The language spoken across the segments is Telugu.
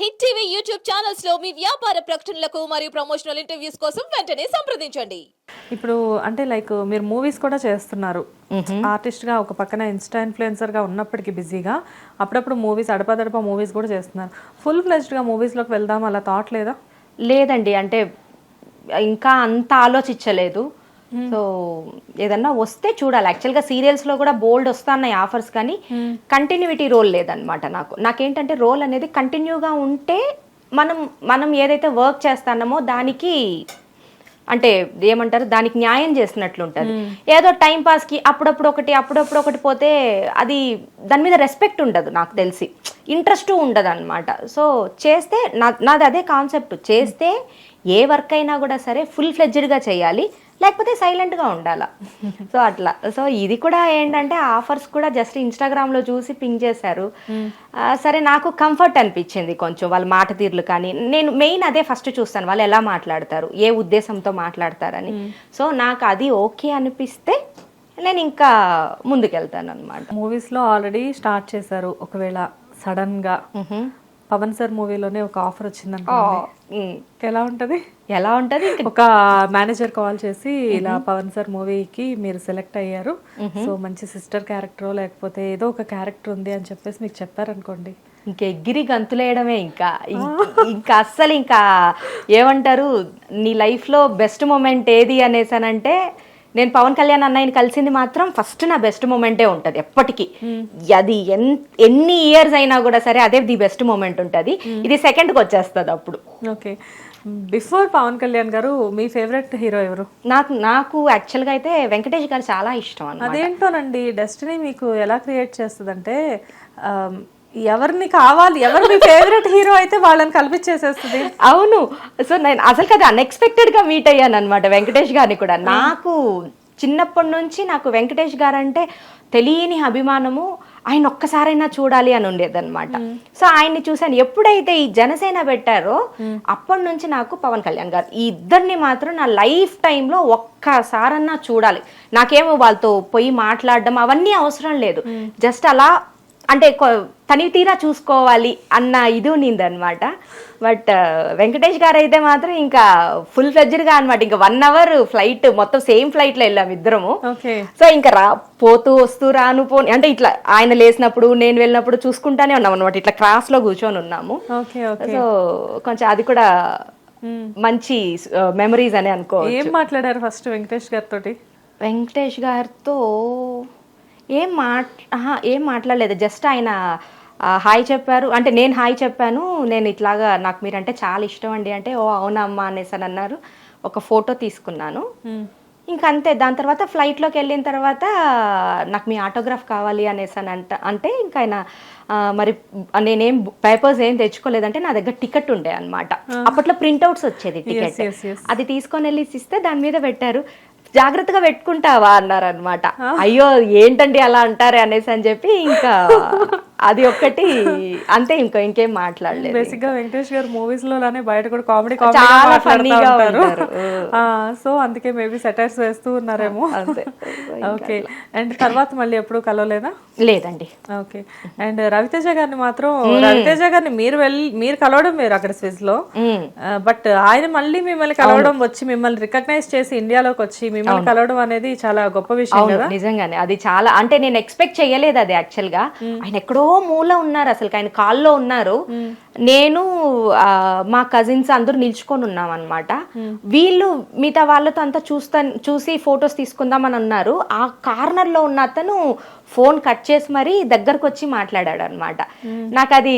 హిట్ టీవీ యూట్యూబ్ ఛానల్స్లో మీ వ్యాపార ప్రకటనలకు మరియు ప్రమోషనల్ ఇంటర్వ్యూస్ కోసం వెంటనే సంప్రదించండి. ఇప్పుడు అంటే లైక్ మీరు మూవీస్ కూడా చేస్తున్నారు. ఆర్టిస్ట్గా ఒక పక్కన ఇన్స్టా ఇన్ఫ్లుయెన్సర్గా ఉన్నప్పటికీ బిజీగా అప్పుడప్పుడు మూవీస్ అడపదడప మూవీస్ కూడా చేస్తున్నారు. ఫుల్ ఫ్లెజ్డ్గా మూవీస్లోకి వెళ్దాం అలా థాట్ లేదా? లేదండి. అంటే ఇంకా అంత ఆలోచించలేదు. సో ఏదన్నా వస్తే చూడాలి. యాక్చువల్గా సీరియల్స్లో కూడా బోల్డ్ వస్తున్నాయి ఆఫర్స్ కానీ కంటిన్యూటీ రోల్ లేదనమాట నాకు. నాకేంటంటే రోల్ అనేది కంటిన్యూగా ఉంటే మనం మనం ఏదైతే వర్క్ చేస్తున్నామో దానికి అంటే ఏమంటారు? దానికి న్యాయం చేసినట్లు ఉంటుంది ఏదో టైం పాస్కి అప్పుడప్పుడు ఒకటి అప్పుడప్పుడు ఒకటి పోతే అది దాని మీద రెస్పెక్ట్ ఉండదు నాకు తెలిసి. ఇంట్రెస్ట్ ఉండదు అనమాట సో చేస్తే నా నాది అదే కాన్సెప్ట్. చేస్తే ఏ వర్క్ అయినా కూడా సరే ఫుల్ ఫ్లెడ్జ్డ్గా చేయాలి. లేకపోతే సైలెంట్గా ఉండాలా? సో అట్లా. సో ఇది కూడా ఏంటంటే ఆఫర్స్ కూడా జస్ట్ ఇన్స్టాగ్రామ్లో చూసి పింక్ చేశారు. సరే నాకు కంఫర్ట్ అనిపించింది కొంచెం వాళ్ళ మాట తీరులు కానీ. నేను మెయిన్ అదే ఫస్ట్ చూస్తాను వాళ్ళు ఎలా మాట్లాడతారు ఏ ఉద్దేశంతో మాట్లాడతారని. సో నాకు అది ఓకే అనిపిస్తే నేను ఇంకా ముందుకెళ్తాను అనమాట మూవీస్లో ఆల్రెడీ స్టార్ట్ చేశారు. ఒకవేళ సడన్గా పవన్ సార్ మూవీలోనే ఒక ఆఫర్ వచ్చింది ఎలా ఉంటది? ఎలా ఉంటుంది? ఒక మేనేజర్ కాల్ చేసి ఇలా పవన్ సార్ మూవీకి మీరు సెలెక్ట్ అయ్యారు. సో మంచి సిస్టర్ క్యారెక్టర్ లేకపోతే ఏదో ఒక క్యారెక్టర్ ఉంది అని చెప్పేసి మీకు చెప్పారనుకోండి. ఇంక ఎగిరి గంతులేయడమే ఇంకా. ఇంకా అస్సలు ఇంకా ఏమంటారు? నీ లైఫ్లో బెస్ట్ మూమెంట్ ఏది అనేసానంటే నేను పవన్ కళ్యాణ్ అన్నయ్యని కలిసింది మాత్రం ఫస్ట్ నా బెస్ట్ మూమెంటే ఉంటుంది ఎప్పటికీ. అది ఎన్ ఎన్ని ఇయర్స్ అయినా కూడా సరే అదే ది బెస్ట్ మూమెంట్ ఉంటుంది. ఇది సెకండ్కి వచ్చేస్తుంది అప్పుడు. ఓకే. బిఫోర్ పవన్ కళ్యాణ్ గారు మీ ఫేవరెట్ హీరో ఎవరు? నాకు నాకు యాక్చువల్గా అయితే వెంకటేష్ గారు చాలా ఇష్టం అదేంటోనండి డెస్టినీ మీకు ఎలా క్రియేట్ చేస్తుందంటే ఆమ్, ఎవరిని కావాలి? ఎవరు మీ ఫేవరెట్ హీరో అయితే వాళ్ళని కల్పించేసేస్తుంది? అవును. సో నేను అసలు కదా అన్ఎక్స్పెక్టెడ్గా మీట్ అయ్యాను అనమాట వెంకటేష్ గారిని కూడా. నాకు చిన్నప్పటి నుంచి నాకు వెంకటేష్ గారు అంటే తెలియని అభిమానము ఆయన ఒక్కసారైనా చూడాలి అని ఉండేదన్నమాట. సో ఆయన్ని చూశాను. ఎప్పుడైతే ఈ జనసేన పెట్టారో అప్పటి నుంచి నాకు పవన్ కళ్యాణ్ గారు ఈ ఇద్దరిని మాత్రం నా లైఫ్ టైంలో ఒక్కసారన్నా చూడాలి. నాకేమో వాళ్ళతో పోయి మాట్లాడడం అవన్నీ అవసరం లేదు. జస్ట్ అలా అంటే తనివి తీరా చూసుకోవాలి అన్న ఇది ఉన్నింది అనమాట బట్ వెంకటేష్ గారు అయితే మాత్రం ఇంకా ఫుల్గా అనమాట ఇంకా వన్ అవర్ ఫ్లైట్ మొత్తం సేమ్ ఫ్లైట్లో వెళ్ళాం ఇద్దరము. సో ఇంకా రా పోతూ వస్తూ రాను పోని అంటే ఇట్లా ఆయన లేసినప్పుడు నేను వెళ్ళినప్పుడు చూసుకుంటానే ఉన్నాం అనమాట ఇట్లా క్రాస్లో కూర్చొని ఉన్నాము. సో కొంచెం అది కూడా మంచి మెమరీస్ అని అనుకో ఏం మాట్లాడారు ఫస్ట్ వెంకటేష్ గారితో వెంకటేష్ గారితో ఏం మాట్ ఏం మాట్లాడలేదు. జస్ట్ ఆయన హాయ్ చెప్పారు. అంటే నేను హాయ్ చెప్పాను. నేను ఇట్లాగా నాకు మీరంటే చాలా ఇష్టం అండి అంటే ఓ అవునమ్మా అనేసి అని అన్నారు. ఒక ఫోటో తీసుకున్నాను. ఇంక అంతే దాని తర్వాత ఫ్లైట్లోకి వెళ్ళిన తర్వాత నాకు మీ ఆటోగ్రాఫ్ కావాలి అనేసి అని అంట అంటే ఇంకా ఆయన మరి నేనేం పేపర్స్ ఏం తెచ్చుకోలేదంటే నా దగ్గర టికెట్ ఉండే అనమాట అప్పట్లో ప్రింట్అవుట్స్ వచ్చేది టికెట్. అది తీసుకొని వెళ్ళి ఇస్తే దాని మీద పెట్టారు. జాగ్రత్తగా పెట్టుకుంటావా అన్నారు అనమాట అయ్యో ఏంటండి అలా అంటారే అనేసి అని చెప్పి ఇంకా అది ఒక్కటి అంతే ఇంకా ఇంకేం మాట్లాడలేదు బేసిక్గా వెంకటేష్ గారు మూవీస్లోనే బయట కూడా కామెడీ చాలా కామెడీ funny గా ఉంటారు. సో అందుకే మేబీ సెటైర్స్ వేస్తూ ఉన్నారేమో. అంతే. ఓకే అండ్ తర్వాత మళ్ళీ ఎప్పుడు కలవలేదా? లేదండి. ఓకే అండ్ రవితేజ గారిని మాత్రం రవితేజ గారిని మీరు వెళ్ళి మీరు కలవడం వేరు అక్కడ స్విస్లో. బట్ ఆయన మళ్ళీ మిమ్మల్ని కలవడం వచ్చి మిమ్మల్ని రికగ్నైజ్ చేసి ఇండియాలోకి వచ్చి మిమ్మల్ని కలవడం అనేది చాలా గొప్ప విషయం కదా? నిజంగానే. అది చాలా అంటే నేను ఎక్స్పెక్ట్ చేయలేదు అది యాక్చువల్గా. ఆయన ఎక్కడో మూల ఉన్నారు అసలు ఆయన కాల్లో ఉన్నారు. నేను మా కజిన్స్ అందరూ నిల్చుకొని ఉన్నాం అనమాట వీళ్ళు మిగతా వాళ్ళతో అంతా చూస్తా చూసి ఫొటోస్ తీసుకుందాం అని అన్నారు. ఆ కార్నర్లో ఉన్న అతను ఫోన్ కట్ చేసి మరీ దగ్గరకు వచ్చి మాట్లాడాడు అనమాట నాకు అది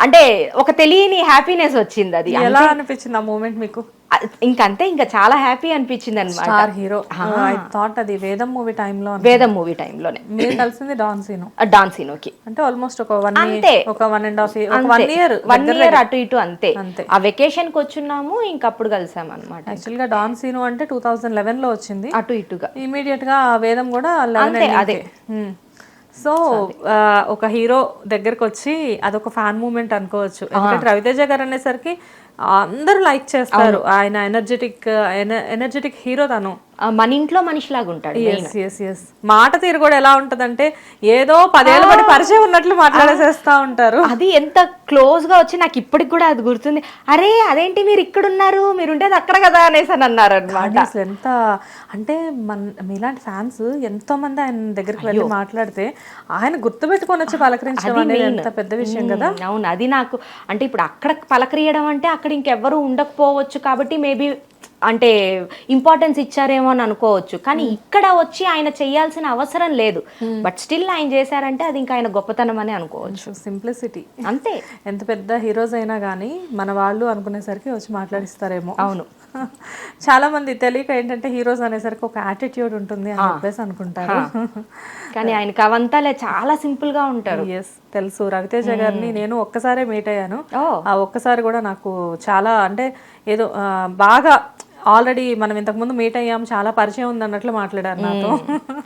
అంటే ఒక తెలియని హ్యాపీనెస్ వచ్చింది అది. ఎలా అనిపించింది ఆ మూమెంట్ మీకు? ఇంకంతే ఇంకా చాలా హ్యాపీ అనిపించింది అనమాట స్టార్ హీరో ఐ థాట్ అది వేదం మూవీ టైంలో వేదం మూవీ టైంలోనే మీరు కలిసింది డాన్ సీను. డాన్సీనోకి అంటే ఆల్మోస్ట్ ఒక వన్ అంతే. ఒక one and half one year one year అటు ఇటు అంతే. అంతే. ఆ వెకేషన్కి వచ్చున్నాము ఇంకప్పుడు కలిసాం అనమాట యాక్చువల్గా డాన్ సీను అంటే టూ థౌజండ్ లెవెన్లో వచ్చింది. అటు ఇటుగా. ఇమీడియట్గా వేదం కూడా అంతే, అదే. సో ఒక హీరో దగ్గరకు వచ్చి అదొక ఫ్యాన్ మూమెంట్ అనుకోవచ్చు. ఎందుకంటే రవితేజ గారు అనేసరికి అందరూ లైక్ చేస్తారు. ఆయన ఎనర్జెటిక్ ఎనర్జెటిక్ హీరో తను. మన ఇంట్లో మనిషిలాగా ఉంటాడు మాట తీరు కూడా ఎలా ఉంటదంటే ఏదో పదేళ్ళ బట్టి పరిచయం ఉన్నట్లు మాట్లాడేసేస్తా ఉంటారు. అది ఎంత క్లోజ్గా వచ్చి నాకు ఇప్పటికి కూడా అది గుర్తుంది. అరే అదేంటి మీరు ఇక్కడ ఉన్నారు మీరు ఉండేది అక్కడ కదా అనేసి అని అన్నారు అనమాట అసలు ఎంత అంటే మన మీలాంటి ఫ్యాన్స్ ఎంతో మంది ఆయన దగ్గరికి వెళ్ళి మాట్లాడితే ఆయన గుర్తుపెట్టుకొని వచ్చి పలకరించడం అనేది ఎంత పెద్ద విషయం కదా. అవును. అది నాకు అంటే ఇప్పుడు అక్కడ పలకరియడం అంటే అక్కడ ఇంకెవ్వరు ఉండకపోవచ్చు కాబట్టి మేబీ అంటే ఇంపార్టెన్స్ ఇచ్చారేమో అని అనుకోవచ్చు. కానీ ఇక్కడ వచ్చి ఆయన చేయాల్సిన అవసరం లేదు. బట్ స్టిల్ ఆయన చేశారంటే అది ఇంకా ఆయన గొప్పతనం అని అనుకోవచ్చు. సింప్లిసిటీ అంతే. ఎంత పెద్ద హీరోస్ అయినా కానీ మన వాళ్ళు అనుకునేసరికి వచ్చి మాట్లాడిస్తారేమో. అవును. చాలా మంది తెలియక ఏంటంటే హీరోస్ అనేసరికి ఒక యాటిట్యూడ్ ఉంటుంది అని చెప్పేసి అనుకుంటారు. కానీ ఆయనకి అవంతాలే చాలా సింపుల్గా ఉంటారు. ఎస్ తెలుసు. రవితేజ గారిని నేను ఒక్కసారే మీట్ అయ్యాను. ఆ ఒక్కసారి కూడా నాకు చాలా అంటే ఏదో బాగా ఆల్రెడీ మనం ఇంతకు ముందు మీట్ అయ్యాం చాలా పరిచయం ఉంది అన్నట్లు మాట్లాడారు నాతో.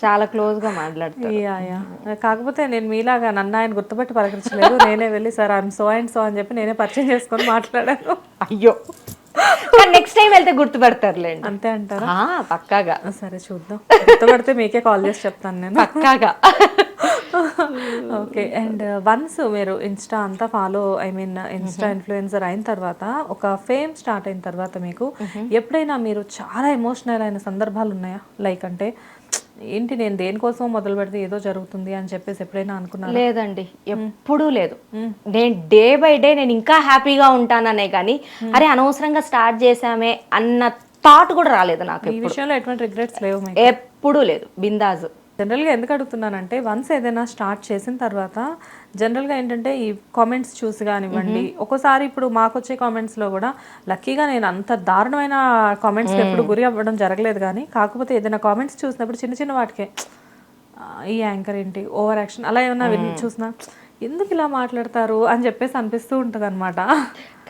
చాలా క్లోజ్గా మాట్లాడతారు. కాకపోతే నేను మీలాగా నన్ను ఆయన గుర్తుపెట్టి పలకరించలేదు. నేనే వెళ్ళి sir I'm so and so అని చెప్పి నేనే పరిచయం చేసుకొని మాట్లాడాను. అయ్యో. నెక్స్ట్ టైం వెళ్తే గుర్తుపడతారులేండి. అంతే అంటారా? పక్కాగా. సరే చూద్దాం. గుర్తుపడితే మీకే కాల్ చేసి చెప్తాను నేను. పక్కాగా. ఓకే అండ్ వన్స్ మీరు ఇన్స్టా అంతా follow I mean insta influencer అయిన తర్వాత ఒక ఫేమ్ స్టార్ట్ అయిన తర్వాత మీకు ఎప్పుడైనా మీరు చాలా ఎమోషనల్ అయిన సందర్భాలు ఉన్నాయా? లైక్ అంటే ఏంటి నేను దేనికోసం మొదలు పెడితే ఏదో జరుగుతుంది అని చెప్పేసి ఎప్పుడైనా అనుకున్నారా? లేదండి ఎప్పుడూ లేదు. నేను డే బై డే నేను ఇంకా హ్యాపీగా ఉంటాననే కానీ అరే అనవసరంగా స్టార్ట్ చేసామే అన్న థాట్ కూడా రాలేదు నాకు ఈ విషయంలో ఎటువంటి రిగ్రెట్స్ లేవు ఎప్పుడూ లేదు బిందాజ్. జనరల్గా ఎందుకు అడుగుతున్నానంటే వన్స్ ఏదైనా స్టార్ట్ చేసిన తర్వాత జనరల్గా ఏంటంటే ఈ కామెంట్స్ చూసి కానివ్వండి. ఒక్కోసారి ఇప్పుడు మాకు వచ్చే కామెంట్స్లో కూడా లక్కీగా నేను అంత దారుణమైన కామెంట్స్కి ఎప్పుడు గురి అవ్వడం జరగలేదు కానీ కాకపోతే ఏదైనా కామెంట్స్ చూసినప్పుడు చిన్న చిన్న వాటికే "ఆ, ఈ యాంకర్ ఏంటి ఓవర్ యాక్షన్ అలా ఏమన్నా విని చూసినా ఎందుకు ఇలా మాట్లాడతారు? అని చెప్పేసి అనిపిస్తూ ఉంటుంది అనమాట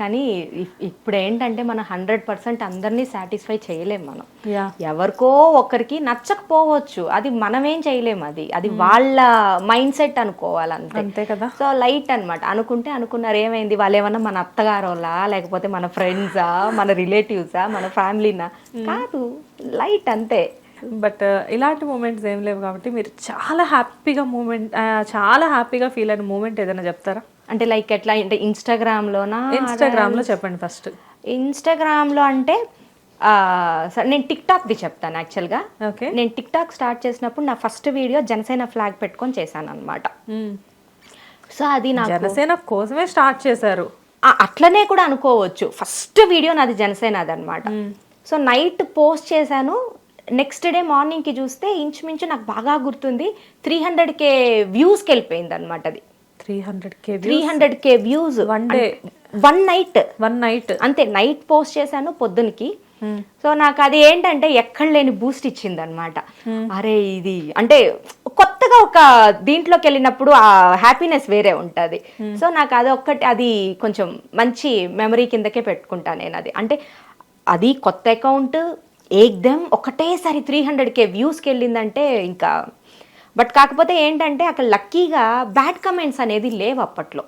కానీ ఇప్- ఇప్పుడు ఏంటంటే మనం హండ్రెడ్ పర్సెంట్ అందరినీ సాటిస్ఫై చేయలేం మనం. ఎవరికో ఒకరికి నచ్చకపోవచ్చు. అది మనమేం చేయలేం అది. అది వాళ్ళ మైండ్ సెట్ అనుకోవాలి అంతే అంతే కదా. సో లైట్ అన్నమాట. అనుకుంటే అనుకున్నారు ఏమైంది? వాళ్ళు ఏమన్నా మన అత్తగారోలా లేకపోతే మన ఫ్రెండ్సా? మన రిలేటివ్సా? మన ఫ్యామిలీనా? కాదు. లైట్ అంతే. బట్ ఇలాంటి మూమెంట్స్ ఏం లేవు కాబట్టి మీరు చాలా హ్యాపీగా మూమెంట్ చాలా హ్యాపీగా ఫీల్ అయిన మూమెంట్ ఏదైనా చెప్తారా? అంటే లైక్ ఎట్లా అంటే ఇన్స్టాగ్రామ్లోనా ఇన్స్టాగ్రామ్లో చెప్పండి ఫస్ట్ ఇన్స్టాగ్రామ్లో అంటే నేను టిక్ టాక్ది చెప్తాను యాక్చువల్గా నేను టిక్ టాక్ స్టార్ట్ చేసినప్పుడు నా ఫస్ట్ వీడియో జనసేన ఫ్లాగ్ పెట్టుకొని చేశాను అనమాట సో అది నాకు జనసేన కోసమే స్టార్ట్ చేశారు. అట్లనే కూడా అనుకోవచ్చు. ఫస్ట్ వీడియో నాది జనసేనది అనమాట సో నైట్ పోస్ట్ చేశాను. నెక్స్ట్ డే మార్నింగ్కి చూస్తే ఇంచుమించు నాకు బాగా గుర్తుంది. త్రీ హండ్రెడ్ కే వ్యూస్కి వెళ్ళిపోయింది అనమాట అది. Three hundred K three hundred K views One day. One night one night అంతే నైట్ పోస్ట్ చేశాను పొద్దునకి. సో నాకు అది ఏంటంటే ఎక్కడ లేని బూస్ట్ ఇచ్చింది అనమాట అరే ఇది అంటే కొత్తగా ఒక దీంట్లోకి వెళ్ళినప్పుడు ఆ హ్యాపీనెస్ వేరే ఉంటుంది. సో నాకు అది ఒక్కటి అది కొంచెం మంచి మెమరీ కిందకే పెట్టుకుంటా నేను అది. అంటే అది కొత్త అకౌంట్ ఏకదమ్ ఒకటేసారి త్రీ హండ్రెడ్ కే వ్యూస్కి వెళ్ళిందంటే ఇంకా బట్ కాకపోతే ఏంటంటే అక్కడ లక్కీగా బ్యాడ్ కమెంట్స్ అనేది లేవు అప్పట్లో.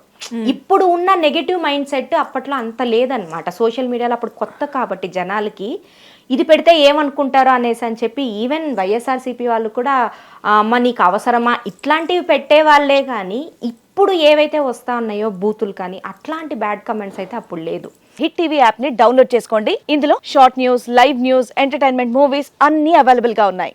ఇప్పుడు ఉన్న నెగటివ్ మైండ్ సెట్ అప్పట్లో అంత లేదనమాట సోషల్ మీడియాలో అప్పుడు కొత్త కాబట్టి జనాలకి ఇది పెడితే ఏమనుకుంటారో అనేసి అని చెప్పి ఈవెన్ వైఎస్ఆర్సీపీ వాళ్ళు కూడా "ఆ, అమ్మ నీకు అవసరమా? ఇట్లాంటివి పెట్టే వాళ్ళే కానీ ఇప్పుడు ఏవైతే వస్తా ఉన్నాయో బూతులు కానీ అట్లాంటి బ్యాడ్ కమెంట్స్ అయితే అప్పుడు లేదు. హిట్ టీవీ యాప్ని డౌన్లోడ్ చేసుకోండి. ఇందులో short news live news entertainment movies అన్ని అవైలబుల్గా ఉన్నాయి.